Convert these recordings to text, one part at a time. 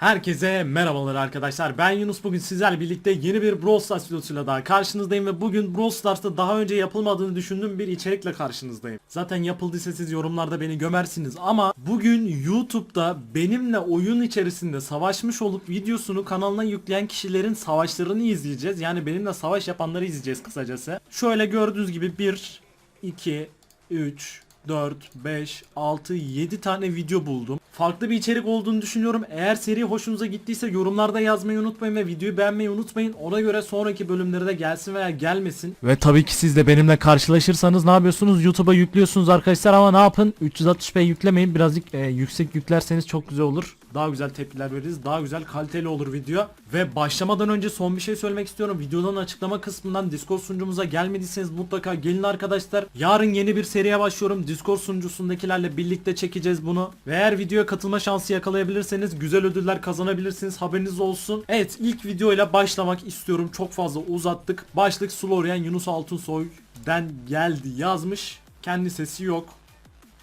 Herkese merhabalar arkadaşlar. Ben Yunus bugün sizlerle birlikte yeni bir Brawl Stars videosuyla daha karşınızdayım ve bugün Brawl Stars'ta daha önce yapılmadığını düşündüğüm bir içerikle karşınızdayım. Zaten yapıldıysa siz yorumlarda beni gömersiniz ama bugün YouTube'da benimle oyun içerisinde savaşmış olup videosunu kanalına yükleyen kişilerin savaşlarını izleyeceğiz. Yani benimle savaş yapanları izleyeceğiz kısacası. Şöyle gördüğünüz gibi 1 2 3 4, 5, 6, 7 tane video buldum. Farklı bir içerik olduğunu düşünüyorum. Eğer seri hoşunuza gittiyse yorumlarda yazmayı unutmayın ve videoyu beğenmeyi unutmayın. Ona göre sonraki bölümleri de gelsin veya gelmesin. Ve tabii ki siz de benimle karşılaşırsanız ne yapıyorsunuz? YouTube'a yüklüyorsunuz arkadaşlar ama ne yapın? 360p yüklemeyin. Birazcık e, yüksek yüklerseniz çok güzel olur. Daha güzel tepkiler veririz. Daha güzel kaliteli olur video. Ve başlamadan önce son bir şey söylemek istiyorum. Videonun açıklama kısmından Discord sunucumuza gelmediyseniz mutlaka gelin arkadaşlar. Yarın yeni bir seriye başlıyorum. Discord sunucusundakilerle birlikte çekeceğiz bunu. Ve eğer videoya katılma şansı yakalayabilirseniz güzel ödüller kazanabilirsiniz. Haberiniz olsun. Evet ilk videoyla başlamak istiyorum. Çok fazla uzattık. Başlık Slorian Yunus Altunsoy'den geldi yazmış. Kendi sesi yok.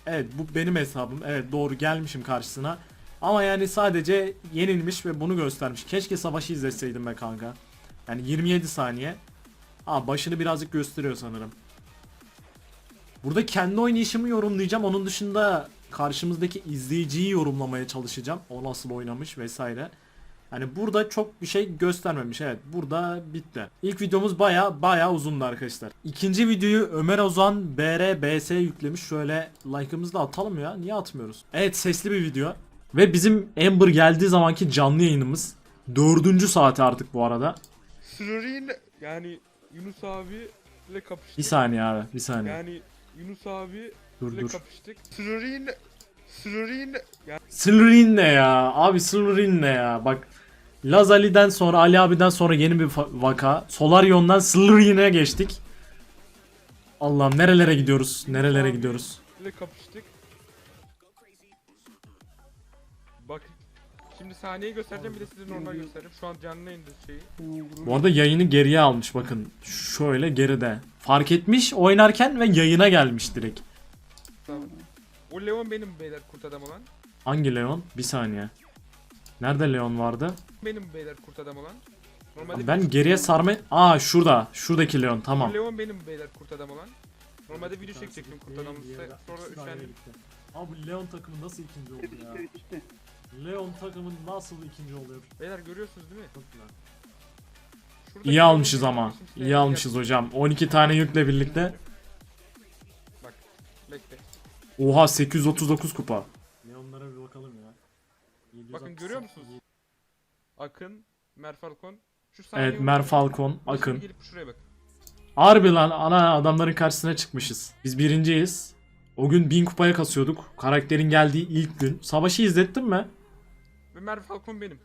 Evet bu benim hesabım. Evet doğru gelmişim karşısına. Ama yani sadece yenilmiş ve bunu göstermiş. Keşke savaşı izleseydim be kanka. Yani 27 saniye. Aa başını birazcık gösteriyor sanırım. Burada kendi oynayışımı yorumlayacağım. Onun dışında karşımızdaki izleyiciyi yorumlamaya çalışacağım. O nasıl oynamış vesaire. Yani burada çok bir şey göstermemiş. Evet burada bitti. İlk videomuz baya baya uzundu arkadaşlar. İkinci videoyu Ömer Ozan BRBS yüklemiş. Şöyle like'ımızı da atalım ya. Niye atmıyoruz? Evet sesli bir video. Ve bizim Amber geldiği zamanki canlı yayınımız. Dördüncü saati artık bu arada. Sırrı'nın yani Yunus abiyle kapıştık. Bir saniye abi bir saniye. Yani Yunus abiyle Dur dur. kapıştık. Sırrı'nın Sırrı'nın yani Slytherin ne ya? Abi Slytherin ne ya? Bak Lazali'den sonra Ali abiden sonra yeni bir vaka. Solarion'dan Slytherin'e geçtik. Allah'ım nerelere gidiyoruz? Nerelere gidiyoruz? ile kapıştık. Şimdi sahneyi göstereceğim bir de size normal göstereceğim. Şu an canlı yayında şeyi. Bu arada yayını geriye almış bakın. Şöyle geride. Fark etmiş oynarken ve yayına gelmiş direkt. Tamam. O Leon benim beyler kurt adam olan. Hangi Leon? Bir saniye. Nerede Leon vardı? Benim beyler kurt adam olan. Normalde Ben geriye sarma... Aa şurada. Şuradaki Leon tamam. O Leon benim beyler kurt adam olan. Normalde video çekecektim kurt adamı sonra üşendim. Abi Leon takımı nasıl ikinci oldu ya? Leon takımı nasıl ikinci oluyor? Beyler görüyorsunuz değil mi? Çok güzel. Şurada İyi almışız Leon ama. İyi almışız hocam. 12 tane yükle birlikte. Bak bekle. Oha 839 kupa. Leonlara bir bakalım ya. Bakın görüyor musunuz? Akın, Merfalkon. Şu Evet Şimdi Akın. Gelip şuraya bak. Harbi lan ana adamların karşısına çıkmışız. Biz birinciyiz. O gün 1000 kupaya kasıyorduk. Karakterin geldiği ilk gün. Savaşı izlettin mi? Ve Merfalkon benim.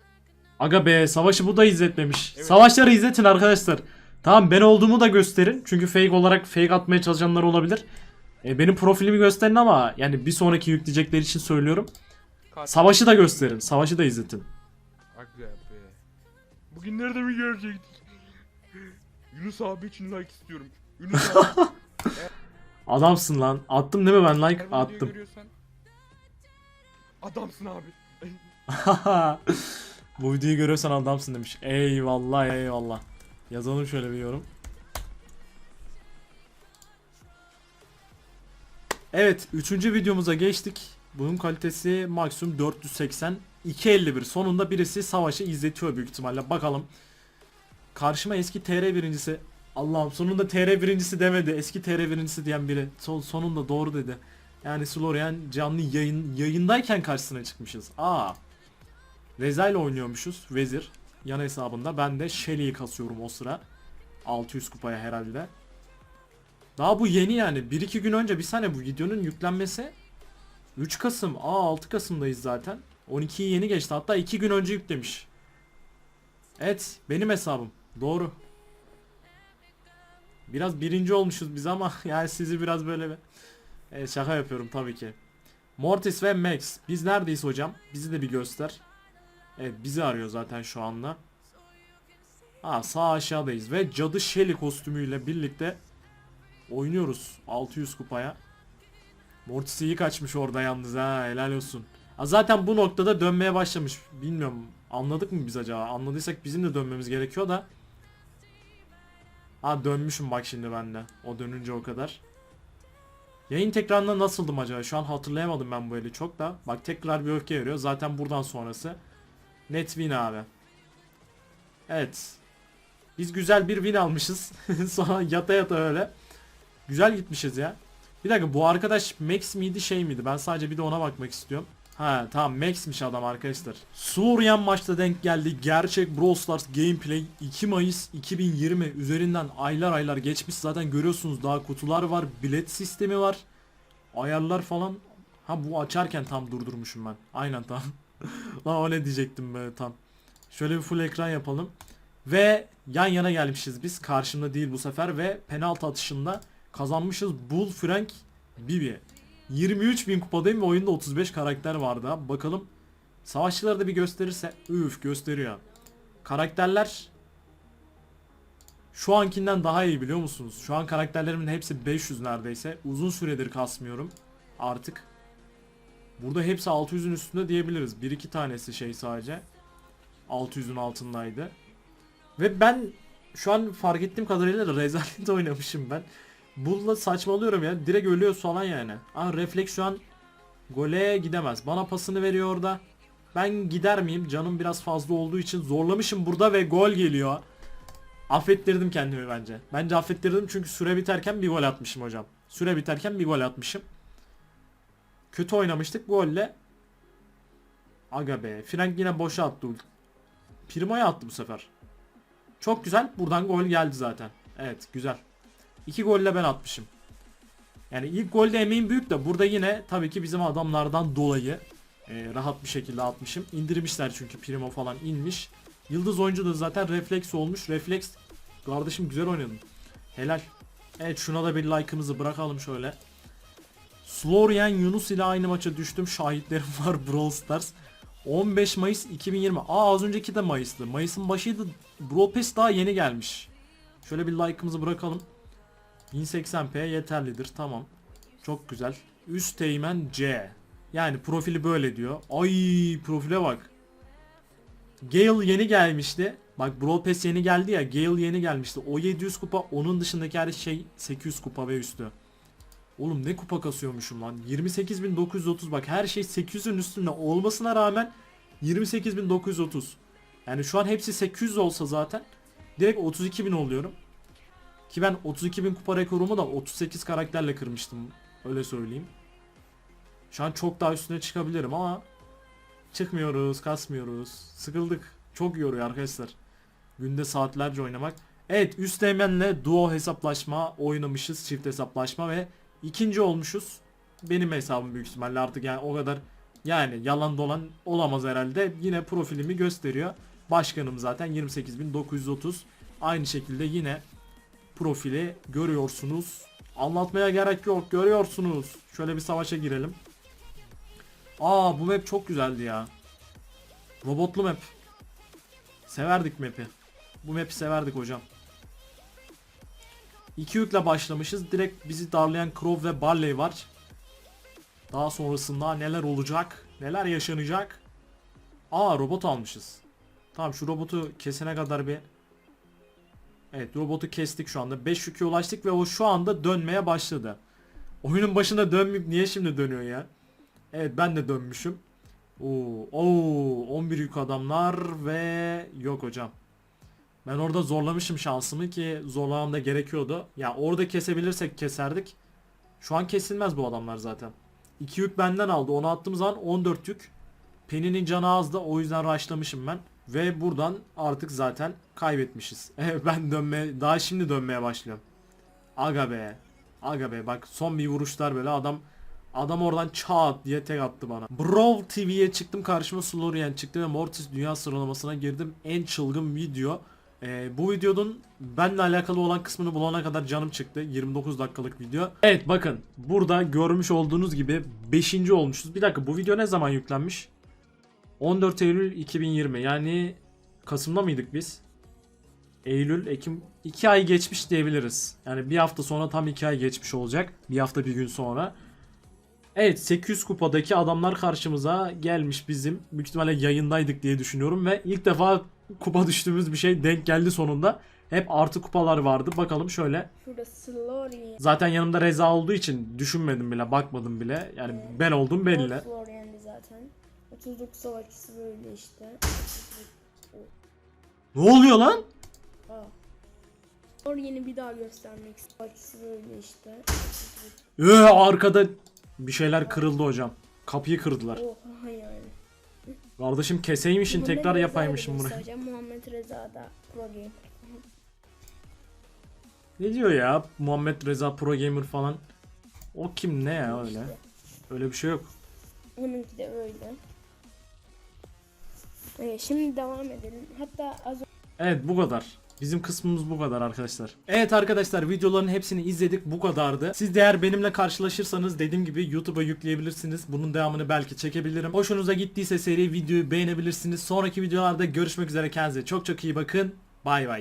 Aga be savaşı bu da izletmemiş. Evet. Savaşları izletin arkadaşlar. Tamam ben olduğumu da gösterin. Çünkü fake olarak fake atmaya çalışanlar olabilir. E, benim profilimi gösterin ama yani bir sonraki yükleyecekler için söylüyorum. Katil. Savaşı da gösterin. Savaşı da izletin. Aga be. Bugün nerede mi görecektik? Yunus abi için like istiyorum. Yunus abi. Adamsın lan. Attım değil mi ben Her like? videoyu Attım. Adamsın abi. Bu videoyu görüyorsan adamsın demiş. Eyvallah eyvallah. Yazalım şöyle bir yorum. Evet 3. videomuza geçtik. Bunun kalitesi maksimum 480. 251 sonunda birisi savaşı izletiyor büyük ihtimalle. Bakalım. Karşıma eski TR birincisi. Allah'ım sonunda TR birincisi demedi. Eski TR birincisi diyen biri. Son, sonunda doğru dedi. Yani Slorian canlı yayın yayındayken karşısına çıkmışız. Aa. Reza ile oynuyormuşuz. Vezir. Yan hesabında. Ben de Shelly'yi kasıyorum o sıra. 600 kupaya herhalde. Daha bu yeni yani. 1-2 gün önce bir saniye bu videonun yüklenmesi 3 Kasım. Aa 6 Kasım'dayız zaten. 12'yi yeni geçti. Hatta 2 gün önce yüklemiş. Evet benim hesabım. Doğru. Biraz birinci olmuşuz biz ama yani sizi biraz böyle bir Evet, şaka yapıyorum tabii ki. Mortis ve Max. Biz neredeyiz hocam? Bizi de bir göster. Evet bizi arıyor zaten şu anda. Ha sağ aşağıdayız ve Cadı Shelly kostümüyle birlikte oynuyoruz 600 kupaya. Mortis iyi kaçmış orada yalnız ha helal olsun. Ha, Zaten bu noktada dönmeye başlamış. Bilmiyorum anladık mı biz acaba? Anladıysak bizim de dönmemiz gerekiyor da. Ha dönmüşüm bak şimdi ben de. O dönünce o kadar. Yayın tekrarında nasıldım acaba? Şu an hatırlayamadım ben bu eli çok da. Bak tekrar bir öfke veriyor. Zaten buradan sonrası. Net win abi. Evet. Biz güzel bir win almışız. Sonra yata yata öyle. Güzel gitmişiz ya. Bir dakika bu arkadaş Max miydi şey miydi? Ben sadece bir de ona bakmak istiyorum. Ha tamam Max'miş adam arkadaşlar. Suriyen maçta denk geldi. Gerçek Brawl Stars gameplay 2 Mayıs 2020 üzerinden aylar aylar geçmiş. Zaten görüyorsunuz daha kutular var. Bilet sistemi var. Ayarlar falan. Ha bu açarken tam durdurmuşum ben. Aynen tam. Lan o ne diyecektim be tam. Şöyle bir full ekran yapalım. Ve yan yana gelmişiz biz. Karşımda değil bu sefer ve penaltı atışında kazanmışız. Bull Frank Bibi. 23 bin kupadayım ve oyunda 35 karakter vardı. Bakalım savaşçıları da bir gösterirse üf gösteriyor. Karakterler şu ankinden daha iyi biliyor musunuz? Şu an karakterlerimin hepsi 500 neredeyse. Uzun süredir kasmıyorum artık. Burada hepsi 600'ün üstünde diyebiliriz. Bir iki tanesi şey sadece. 600'ün altındaydı. Ve ben şu an fark ettiğim kadarıyla rezalet oynamışım ben. Bull'la saçmalıyorum ya. Direkt ölüyor falan yani. Aa refleks şu an gole gidemez. Bana pasını veriyor orada. Ben gider miyim? Canım biraz fazla olduğu için zorlamışım burada ve gol geliyor. Affettirdim kendimi bence. Bence affettirdim çünkü süre biterken bir gol atmışım hocam. Süre biterken bir gol atmışım. Kötü oynamıştık golle. Aga be. Frank yine boşa attı. Primo'ya attı bu sefer. Çok güzel. Buradan gol geldi zaten. Evet güzel. İki golle ben atmışım. Yani ilk golde emeğim büyük de burada yine tabii ki bizim adamlardan dolayı e, rahat bir şekilde atmışım. İndirmişler çünkü Primo falan inmiş. Yıldız oyuncu da zaten refleks olmuş. Refleks kardeşim güzel oynadın. Helal. Evet şuna da bir like'ımızı bırakalım şöyle. Slorian Yunus ile aynı maça düştüm. Şahitlerim var Brawl Stars. 15 Mayıs 2020. Aa az önceki de Mayıs'tı. Mayıs'ın başıydı. Brawl Pass daha yeni gelmiş. Şöyle bir like'ımızı bırakalım. 1080p yeterlidir. Tamam. Çok güzel. Üst teğmen C. Yani profili böyle diyor. Ay profile bak. Gale yeni gelmişti. Bak Brawl Pass yeni geldi ya. Gale yeni gelmişti. O 700 kupa. Onun dışındaki her şey 800 kupa ve üstü. Oğlum ne kupa kasıyormuşum lan. 28.930 bak her şey 800'ün üstünde olmasına rağmen 28.930. Yani şu an hepsi 800 olsa zaten direkt 32.000 oluyorum. Ki ben 32.000 kupa rekorumu da 38 karakterle kırmıştım. Öyle söyleyeyim. Şu an çok daha üstüne çıkabilirim ama çıkmıyoruz, kasmıyoruz. Sıkıldık. Çok yoruyor arkadaşlar. Günde saatlerce oynamak. Evet üst emenle duo hesaplaşma oynamışız. Çift hesaplaşma ve ikinci olmuşuz. Benim hesabım büyük ihtimalle artık yani o kadar yani yalan dolan olamaz herhalde. Yine profilimi gösteriyor. Başkanım zaten 28.930. Aynı şekilde yine profili görüyorsunuz. Anlatmaya gerek yok görüyorsunuz. Şöyle bir savaşa girelim. Aa bu map çok güzeldi ya. Robotlu map. Severdik map'i. Bu map'i severdik hocam. İki yükle başlamışız. Direkt bizi darlayan Crow ve Barley var. Daha sonrasında neler olacak? Neler yaşanacak? Aa robot almışız. Tamam şu robotu kesene kadar bir Evet robotu kestik şu anda. 5 yükü ulaştık ve o şu anda dönmeye başladı. Oyunun başında dönmeyip niye şimdi dönüyor ya? Evet ben de dönmüşüm. Oo, oo 11 yük adamlar ve yok hocam. Ben orada zorlamışım şansımı ki zorlamam da gerekiyordu. Ya orada kesebilirsek keserdik. Şu an kesilmez bu adamlar zaten. 2 yük benden aldı. Onu attığım zaman 14 yük. Penny'nin canı azdı. O yüzden rushlamışım ben. Ve buradan artık zaten kaybetmişiz. ben dönmeye daha şimdi dönmeye başlıyorum. Aga be. Aga be bak son bir vuruşlar böyle adam adam oradan çat diye tek attı bana. Brawl TV'ye çıktım karşıma Slorian çıktı ve Mortis dünya sıralamasına girdim. En çılgın video. Ee, bu videonun benle alakalı olan kısmını bulana kadar canım çıktı. 29 dakikalık video. Evet bakın burada görmüş olduğunuz gibi 5. olmuşuz. Bir dakika bu video ne zaman yüklenmiş? 14 Eylül 2020 yani Kasım'da mıydık biz? Eylül, Ekim 2 ay geçmiş diyebiliriz. Yani bir hafta sonra tam 2 ay geçmiş olacak. Bir hafta bir gün sonra. Evet 800 kupadaki adamlar karşımıza gelmiş bizim. Büyük ihtimalle yayındaydık diye düşünüyorum ve ilk defa kupa düştüğümüz bir şey denk geldi sonunda. Hep artı kupalar vardı. Bakalım şöyle. Zaten yanımda Reza olduğu için düşünmedim bile, bakmadım bile. Yani ben oldum belli. Zaten. 39 savaşçısı böyle işte. Ne oluyor lan? Aa. Florian'i bir daha göstermek. Savaşçısı böyle işte. Ee, arkada bir şeyler kırıldı hocam. Kapıyı kırdılar. Oha yani. Kardeşim keseymişin tekrar yapaymışım bunu. Muhammed Reza da pro gamer. Ne diyor ya Muhammed Reza Pro Gamer falan. O kim ne ya öyle? İşte. Öyle bir şey yok. Onunki de öyle. Evet, şimdi devam edelim. Hatta az Evet bu kadar. Bizim kısmımız bu kadar arkadaşlar. Evet arkadaşlar videoların hepsini izledik bu kadardı. Siz de eğer benimle karşılaşırsanız dediğim gibi YouTube'a yükleyebilirsiniz. Bunun devamını belki çekebilirim. Hoşunuza gittiyse seri videoyu beğenebilirsiniz. Sonraki videolarda görüşmek üzere kendinize çok çok iyi bakın. Bay bay.